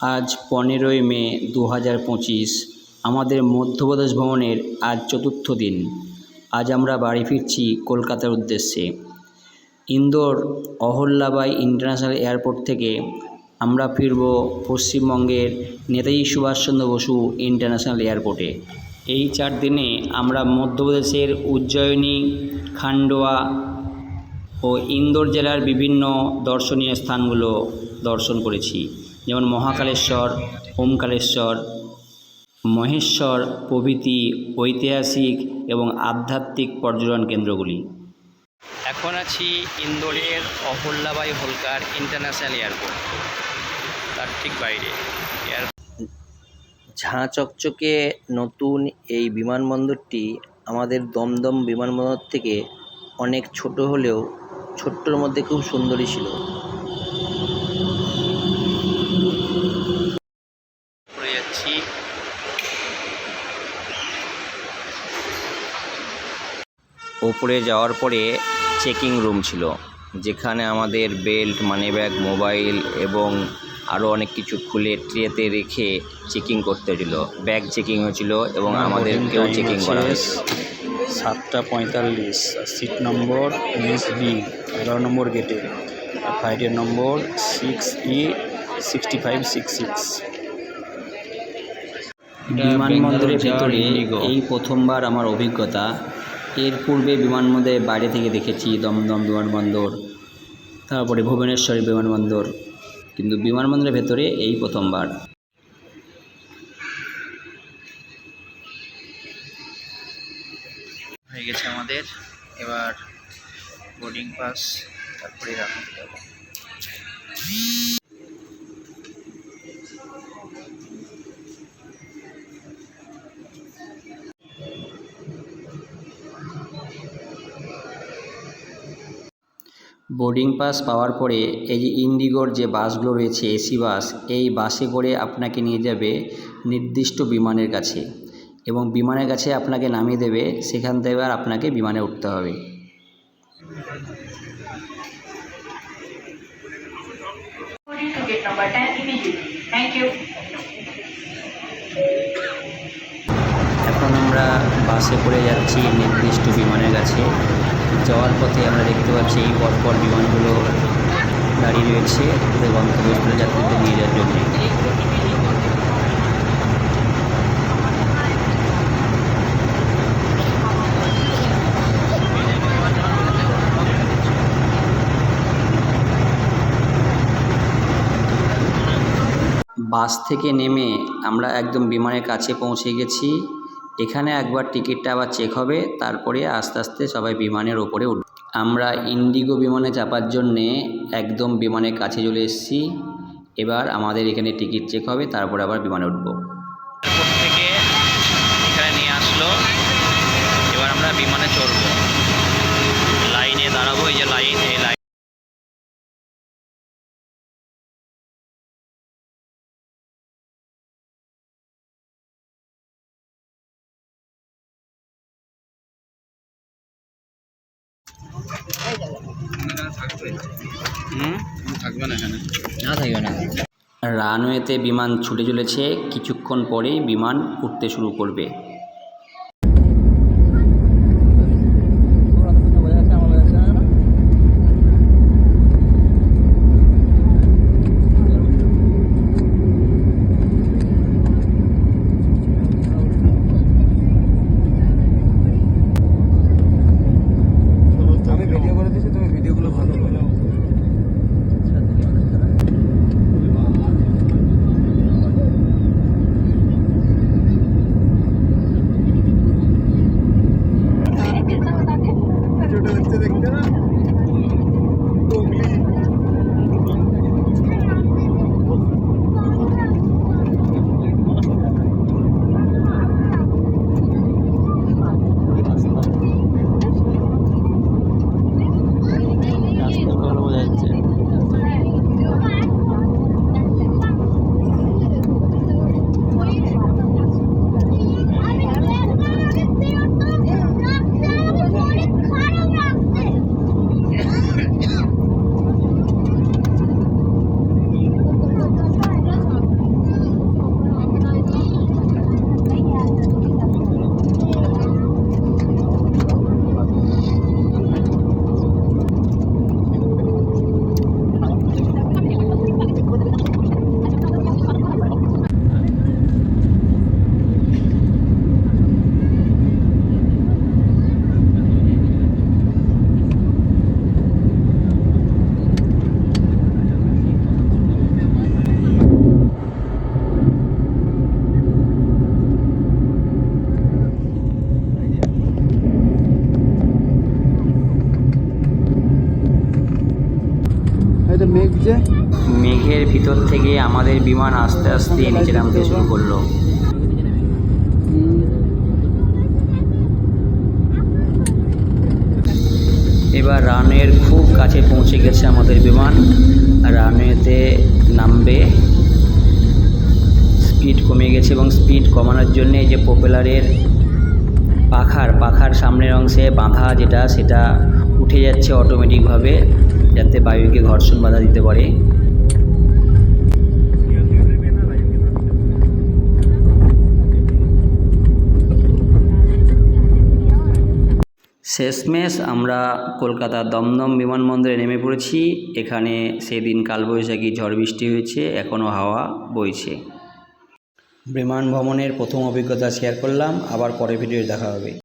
আজ পনেরোই মে দু হাজার পঁচিশ, আমাদের মধ্যপ্রদেশ ভ্রমণের আজ চতুর্থ দিন। আজ আমরা বাড়ি ফিরছি কলকাতার উদ্দেশ্যে। ইন্দোর অহল্যাবাই ইন্টারন্যাশনাল এয়ারপোর্ট থেকে আমরা ফিরব পশ্চিমবঙ্গের নেতাজি সুভাষচন্দ্র বসু ইন্টারন্যাশনাল এয়ারপোর্টে। এই চার দিনে আমরা মধ্যপ্রদেশের উজ্জয়িনী, খান্ডোয়া ও ইন্দোর জেলার বিভিন্ন দর্শনীয় স্থানগুলো দর্শন করেছি। যেমন মহাকালেশ্বর ওমকারেশ্বর মহেশ্বর প্রভৃতি ঐতিহাসিক এবং আধ্যাত্মিক পর্যটন কেন্দ্রগুলি। এখন আছি ইন্দোরের অহল্যাবাই হোলকার ইন্টারন্যাশনাল এয়ারপোর্ট তার ঠিক বাইরে। ঝাঁ চকচকে নতুন এই বিমানবন্দরটি আমাদের দমদম বিমানবন্দর থেকে অনেক ছোট হলেও ছোট্টর মধ্যে খুব সুন্দরই ছিল। পড়ে ওপরে যাওয়ার পরে চেকিং রুম ছিল যেখানে আমাদের বেল্ট মানিব্যাগ মোবাইল এবং আরও অনেক কিছু খুলে ট্রেতে রেখে চেকিং করতে হয়েছিল ব্যাগ চেকিং হয়েছিল এবং আমাদেরকেও চেকিং করা হয়েছে সাতটা পঁয়তাল্লিশ সিট নম্বর উনিশ বি এগারো নম্বর গেটে ফ্লাইটের number six E sixty five six six বিমানবন্দরের ভেতরে এই প্রথমবার আমার অভিজ্ঞতা। এর পূর্বে বিমানবন্দরের বাইরে থেকে দেখেছি দমদম বিমানবন্দর তারপরে ভুবনেশ্বরী বিমানবন্দর কিন্তু বিমানবন্দরের ভেতরে এই প্রথমবার। হয়ে গেছে আমাদের। এবার বোর্ডিং পাস তারপরে রাখুন বোর্ডিং পাস পাওয়ার পরে এই যে ইন্ডিগোর যে বাসগুলো রয়েছে এসি বাস, এই বাসে করে আপনাকে নিয়ে যাবে নির্দিষ্ট বিমানের কাছে এবং বিমানের কাছে আপনাকে নামিয়ে দেবে, সেখান থেকে এবার আপনাকে বিমানে উঠতে হবে According to gate number 10 immediately. Thank you. আমরা বাসে করে যাচ্ছি, নির্দিষ্ট বিমানের কাছে। যাওয়ার পথে আমরা দেখতে পাচ্ছি এই পরপর বিমানগুলো দাঁড়িয়ে রয়েছে গন্তব্যস্থলে যাত্রীদের নিয়ে যাওয়ার জন্য। বাস থেকে নেমে আমরা একদম বিমানের কাছে পৌঁছে গেছি। এখানে একবার টিকিটটা আবার চেক হবে, তারপরে আস্তে আস্তে সবাই বিমানের ওপরে উঠব। আমরা ইন্ডিগো বিমানে চাপার জন্যে একদম বিমানের কাছে চলে এসেছি। এবার আমাদের এখানে টিকিট চেক হবে, তারপরে আবার বিমানে উঠবো। থেকে এখানে নিয়ে আসলো। এবার আমরা বিমানে চড়বো। লাইনে দাঁড়াবো, এই যে লাইন থাকবে না। এখানে। না থাকবে না। রানওয়েতে বিমান ছুটে চলেছে কিছুক্ষণ পরেই বিমান উঠতে শুরু করবে। হচ্ছে মেঘের ভিতর থেকে আমাদের বিমান আস্তে আস্তে নিচে নামতে শুরু করল। এবার রানওয়ের খুব কাছে পৌঁছে গেছে আমাদের বিমান। রানওয়েতে নামবে। স্পিড কমে গেছে এবং স্পিড কমানোর জন্য এই যে প্রপেলারের পাখার পাখার সামনের অংশে বাঁধা যেটা, সেটা উঠে যাচ্ছে অটোমেটিকভাবে যাতে বায়ুকে ঘর্ষণ বাধা দিতে পারে। শেষমেশ আমরা কলকাতার দমদম বিমানবন্দরে নেমে পড়েছি। এখানে সেদিন কালবৈশাখী ঝড় বৃষ্টি হয়েছে এখনও হাওয়া বইছে। বিমান ভ্রমণের প্রথম অভিজ্ঞতা শেয়ার করলাম, আবার পরে ভিডিও দেখা হবে।